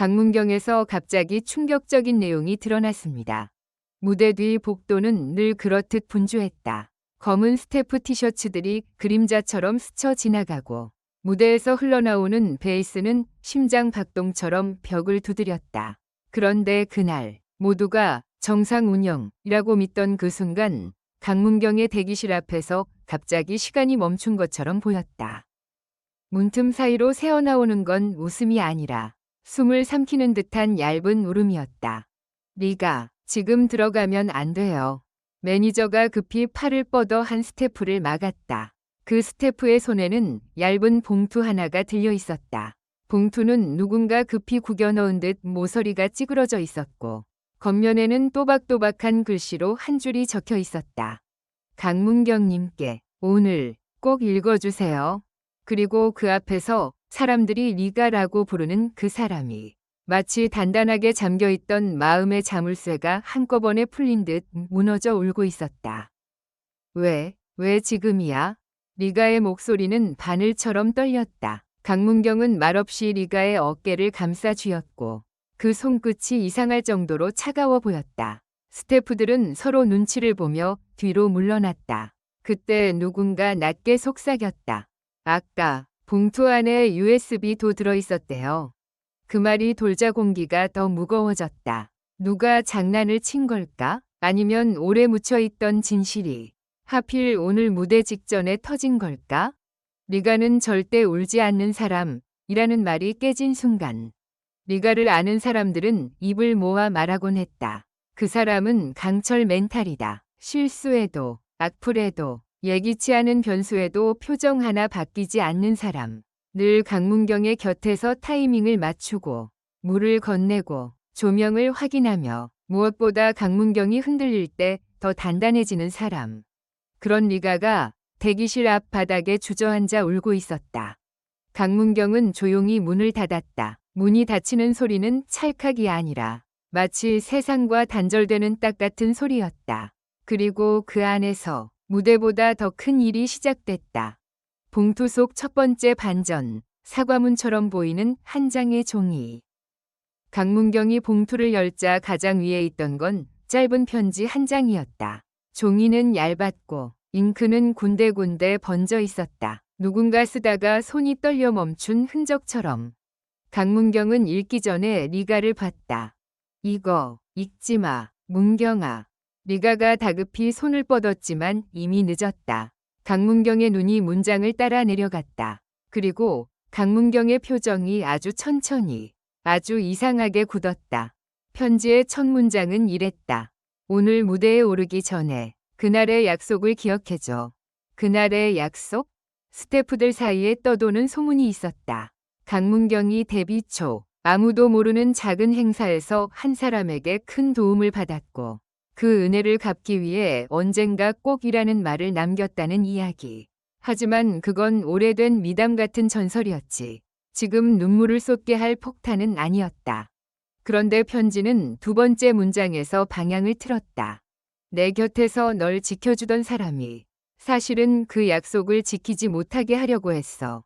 강문경에서 갑자기 충격적인 내용이 드러났습니다. 무대 뒤 복도는 늘 그렇듯 분주했다. 검은 스태프 티셔츠들이 그림자처럼 스쳐 지나가고 무대에서 흘러나오는 베이스는 심장 박동처럼 벽을 두드렸다. 그런데 그날 모두가 정상 운영이라고 믿던 그 순간 강문경의 대기실 앞에서 갑자기 시간이 멈춘 것처럼 보였다. 문틈 사이로 새어나오는 건 웃음이 아니라 숨을 삼키는 듯한 얇은 울음이었다. 네가 지금 들어가면 안 돼요. 매니저가 급히 팔을 뻗어 한 스태프를 막았다. 그 스태프의 손에는 얇은 봉투 하나가 들려 있었다. 봉투는 누군가 급히 구겨 넣은 듯 모서리가 찌그러져 있었고 겉면에는 또박또박한 글씨로 한 줄이 적혀 있었다. 강문경님께 오늘 꼭 읽어주세요. 그리고 그 앞에서 사람들이 리가라고 부르는 그 사람이 마치 단단하게 잠겨있던 마음의 자물쇠가 한꺼번에 풀린 듯 무너져 울고 있었다. 왜, 왜 지금이야? 리가의 목소리는 바늘처럼 떨렸다. 강문경은 말없이 리가의 어깨를 감싸 쥐었고 그 손끝이 이상할 정도로 차가워 보였다. 스태프들은 서로 눈치를 보며 뒤로 물러났다. 그때 누군가 낮게 속삭였다. 아까 봉투 안에 USB도 들어있었대요. 그 말이 돌자 공기가 더 무거워졌다. 누가 장난을 친 걸까? 아니면 오래 묻혀있던 진실이 하필 오늘 무대 직전에 터진 걸까? 리가는 절대 울지 않는 사람이라는 말이 깨진 순간 리가를 아는 사람들은 입을 모아 말하곤 했다. 그 사람은 강철 멘탈이다. 실수에도 악플에도 예기치 않은 변수에도 표정 하나 바뀌지 않는 사람. 늘 강문경의 곁에서 타이밍을 맞추고 물을 건네고 조명을 확인하며 무엇보다 강문경이 흔들릴 때 더 단단해지는 사람. 그런 리가가 대기실 앞 바닥에 주저앉아 울고 있었다. 강문경은 조용히 문을 닫았다. 문이 닫히는 소리는 찰칵이 아니라 마치 세상과 단절되는 딱 같은 소리였다. 그리고 그 안에서 무대보다 더 큰 일이 시작됐다. 봉투 속 첫 번째 반전, 사과문처럼 보이는 한 장의 종이. 강문경이 봉투를 열자 가장 위에 있던 건 짧은 편지 한 장이었다. 종이는 얇았고 잉크는 군데군데 번져 있었다. 누군가 쓰다가 손이 떨려 멈춘 흔적처럼. 강문경은 읽기 전에 리가를 봤다. 이거 읽지 마, 문경아. 리가가 다급히 손을 뻗었지만 이미 늦었다. 강문경의 눈이 문장을 따라 내려갔다. 그리고 강문경의 표정이 아주 천천히, 아주 이상하게 굳었다. 편지의 첫 문장은 이랬다. 오늘 무대에 오르기 전에 그날의 약속을 기억해줘. 그날의 약속? 스태프들 사이에 떠도는 소문이 있었다. 강문경이 데뷔 초 아무도 모르는 작은 행사에서 한 사람에게 큰 도움을 받았고 그 은혜를 갚기 위해 언젠가 꼭이라는 말을 남겼다는 이야기. 하지만 그건 오래된 미담 같은 전설이었지. 지금 눈물을 쏟게 할 폭탄은 아니었다. 그런데 편지는 두 번째 문장에서 방향을 틀었다. 내 곁에서 널 지켜주던 사람이 사실은 그 약속을 지키지 못하게 하려고 했어.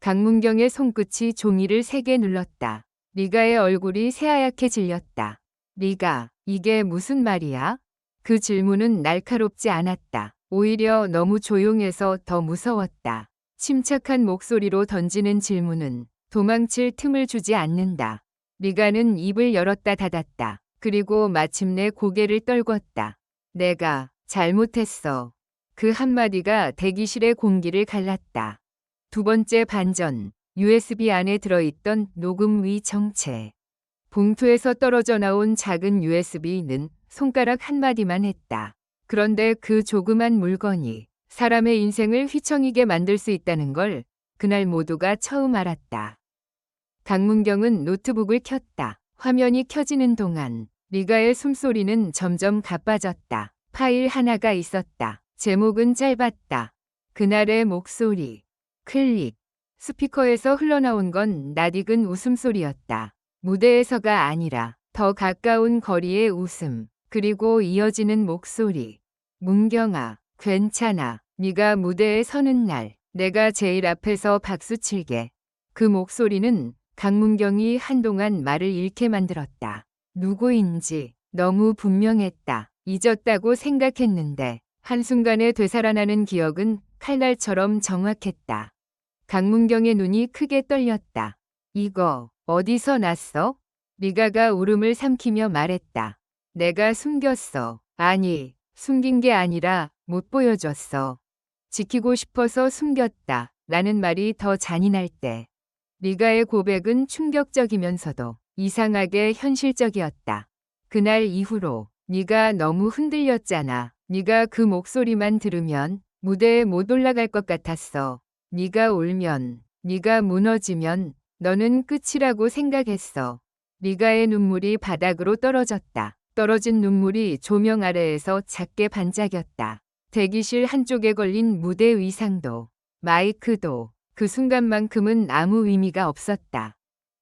강문경의 손끝이 종이를 세게 눌렀다. 리가의 얼굴이 새하얗게 질렸다. 리가, 이게 무슨 말이야? 그 질문은 날카롭지 않았다. 오히려 너무 조용해서 더 무서웠다. 침착한 목소리로 던지는 질문은 도망칠 틈을 주지 않는다. 리가는 입을 열었다 닫았다. 그리고 마침내 고개를 떨궜다. 내가 잘못했어. 그 한마디가 대기실의 공기를 갈랐다. 두 번째 반전, USB 안에 들어있던 녹음 위 정체. 봉투에서 떨어져 나온 작은 USB는 손가락 한마디만 했다. 그런데 그 조그만 물건이 사람의 인생을 휘청이게 만들 수 있다는 걸 그날 모두가 처음 알았다. 강문경은 노트북을 켰다. 화면이 켜지는 동안 리가의 숨소리는 점점 가빠졌다. 파일 하나가 있었다. 제목은 짧았다. 그날의 목소리. 클릭. 스피커에서 흘러나온 건 낯익은 웃음소리였다. 무대에서가 아니라 더 가까운 거리의 웃음, 그리고 이어지는 목소리. 문경아, 괜찮아. 네가 무대에 서는 날 내가 제일 앞에서 박수 칠게. 그 목소리는 강문경이 한동안 말을 잃게 만들었다. 누구인지 너무 분명했다. 잊었다고 생각했는데 한순간에 되살아나는 기억은 칼날처럼 정확했다. 강문경의 눈이 크게 떨렸다. 이거 어디서 났어? 리가가 울음을 삼키며 말했다. 내가 숨겼어. 아니, 숨긴 게 아니라 못 보여줬어. 지키고 싶어서 숨겼다. 라는 말이 더 잔인할 때. 리가의 고백은 충격적이면서도 이상하게 현실적이었다. 그날 이후로 네가 너무 흔들렸잖아. 네가 그 목소리만 들으면 무대에 못 올라갈 것 같았어. 네가 울면, 네가 무너지면 너는 끝이라고 생각했어. 리가의 눈물이 바닥으로 떨어졌다. 떨어진 눈물이 조명 아래에서 작게 반짝였다. 대기실 한쪽에 걸린 무대 의상도, 마이크도 그 순간만큼은 아무 의미가 없었다.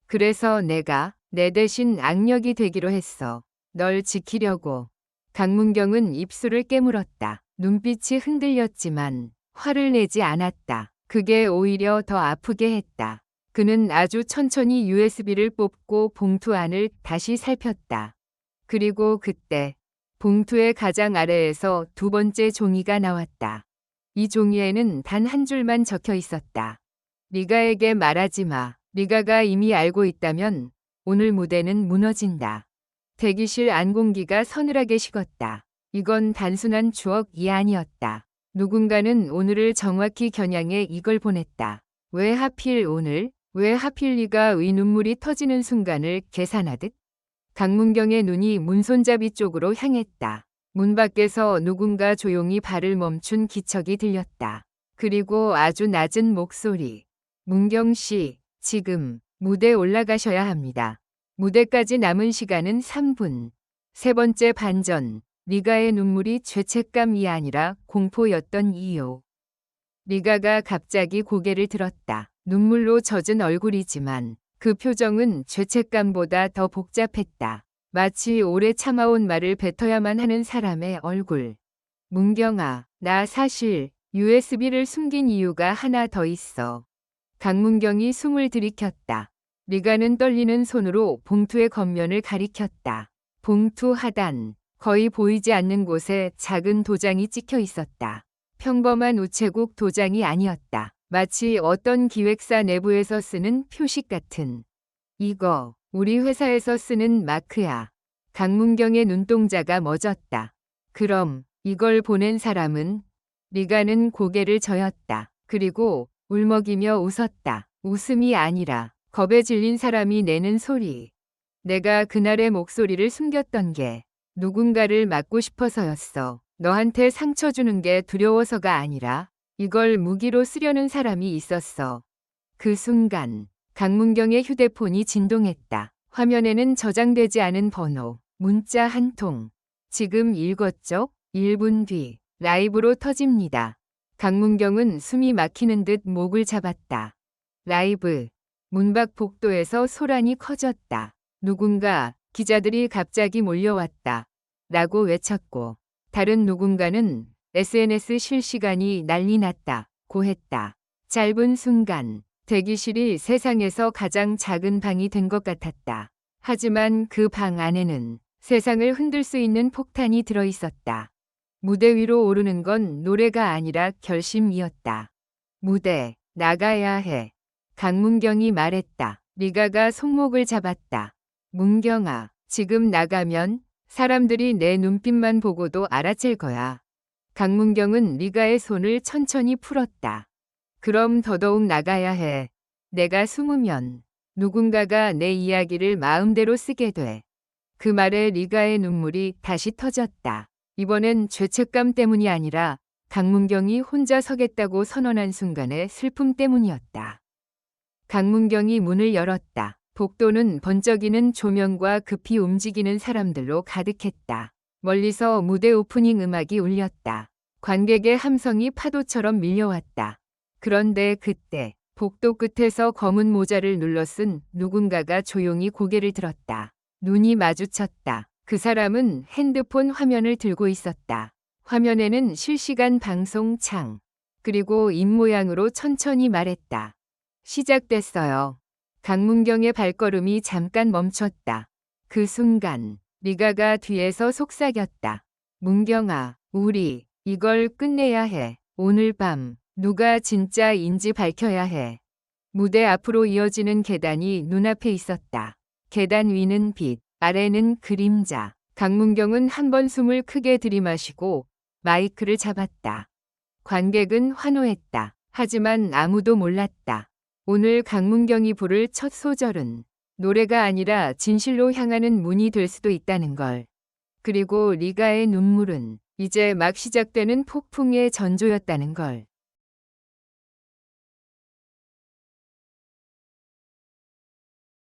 그래서 내가 내 대신 악력이 되기로 했어. 널 지키려고. 강문경은 입술을 깨물었다. 눈빛이 흔들렸지만 화를 내지 않았다. 그게 오히려 더 아프게 했다. 그는 아주 천천히 USB를 뽑고 봉투 안을 다시 살폈다. 그리고 그때 봉투의 가장 아래에서 두 번째 종이가 나왔다. 이 종이에는 단 한 줄만 적혀 있었다. 리가에게 말하지 마. 리가가 이미 알고 있다면 오늘 무대는 무너진다. 대기실 안 공기가 서늘하게 식었다. 이건 단순한 추억이 아니었다. 누군가는 오늘을 정확히 겨냥해 이걸 보냈다. 왜 하필 오늘? 왜 하필 리가 의 눈물이 터지는 순간을 계산하듯? 강문경의 눈이 문손잡이 쪽으로 향했다. 문 밖에서 누군가 조용히 발을 멈춘 기척이 들렸다. 그리고 아주 낮은 목소리. 문경 씨, 지금 무대 올라가셔야 합니다. 무대까지 남은 시간은 3분. 세 번째 반전. 리가의 눈물이 죄책감이 아니라 공포였던 이유. 리가가 갑자기 고개를 들었다. 눈물로 젖은 얼굴이지만 그 표정은 죄책감보다 더 복잡했다. 마치 오래 참아온 말을 뱉어야만 하는 사람의 얼굴. 문경아, 나 사실 USB를 숨긴 이유가 하나 더 있어. 강문경이 숨을 들이켰다. 리가는 떨리는 손으로 봉투의 겉면을 가리켰다. 봉투 하단, 거의 보이지 않는 곳에 작은 도장이 찍혀 있었다. 평범한 우체국 도장이 아니었다. 마치 어떤 기획사 내부에서 쓰는 표식 같은. 이거 우리 회사에서 쓰는 마크야. 강문경의 눈동자가 멎었다. 그럼 이걸 보낸 사람은 리가는 고개를 저었다. 그리고 울먹이며 웃었다. 웃음이 아니라 겁에 질린 사람이 내는 소리. 내가 그날의 목소리를 숨겼던 게 누군가를 맞고 싶어서였어. 너한테 상처 주는 게 두려워서가 아니라 이걸 무기로 쓰려는 사람이 있었어. 그 순간 강문경의 휴대폰이 진동했다. 화면에는 저장되지 않은 번호, 문자 한 통. 지금 읽었죠? 1분 뒤 라이브로 터집니다. 강문경은 숨이 막히는 듯 목을 잡았다. 라이브. 문밖 복도에서 소란이 커졌다. 누군가 기자들이 갑자기 몰려왔다. 라고 외쳤고 다른 누군가는 SNS 실시간이 난리 났다. 고 했다. 짧은 순간 대기실이 세상에서 가장 작은 방이 된 것 같았다. 하지만 그 방 안에는 세상을 흔들 수 있는 폭탄이 들어 있었다. 무대 위로 오르는 건 노래가 아니라 결심이었다. 무대, 나가야 해. 강문경이 말했다. 리가가 손목을 잡았다. 문경아, 지금 나가면 사람들이 내 눈빛만 보고도 알아챌 거야. 강문경은 리가의 손을 천천히 풀었다. 그럼 더더욱 나가야 해. 내가 숨으면 누군가가 내 이야기를 마음대로 쓰게 돼. 그 말에 리가의 눈물이 다시 터졌다. 이번엔 죄책감 때문이 아니라 강문경이 혼자 서겠다고 선언한 순간의 슬픔 때문이었다. 강문경이 문을 열었다. 복도는 번쩍이는 조명과 급히 움직이는 사람들로 가득했다. 멀리서 무대 오프닝 음악이 울렸다. 관객의 함성이 파도처럼 밀려왔다. 그런데 그때 복도 끝에서 검은 모자를 눌러 쓴 누군가가 조용히 고개를 들었다. 눈이 마주쳤다. 그 사람은 핸드폰 화면을 들고 있었다. 화면에는 실시간 방송 창, 그리고 입모양으로 천천히 말했다. 시작됐어요. 강문경의 발걸음이 잠깐 멈췄다. 그 순간 리가가 뒤에서 속삭였다. 문경아, 우리 이걸 끝내야 해. 오늘 밤 누가 진짜인지 밝혀야 해. 무대 앞으로 이어지는 계단이 눈앞에 있었다. 계단 위는 빛, 아래는 그림자. 강문경은 한 번 숨을 크게 들이마시고 마이크를 잡았다. 관객은 환호했다. 하지만 아무도 몰랐다. 오늘 강문경이 부를 첫 소절은 노래가 아니라 진실로 향하는 문이 될 수도 있다는 걸. 그리고 리가의 눈물은 이제 막 시작되는 폭풍의 전조였다는 걸.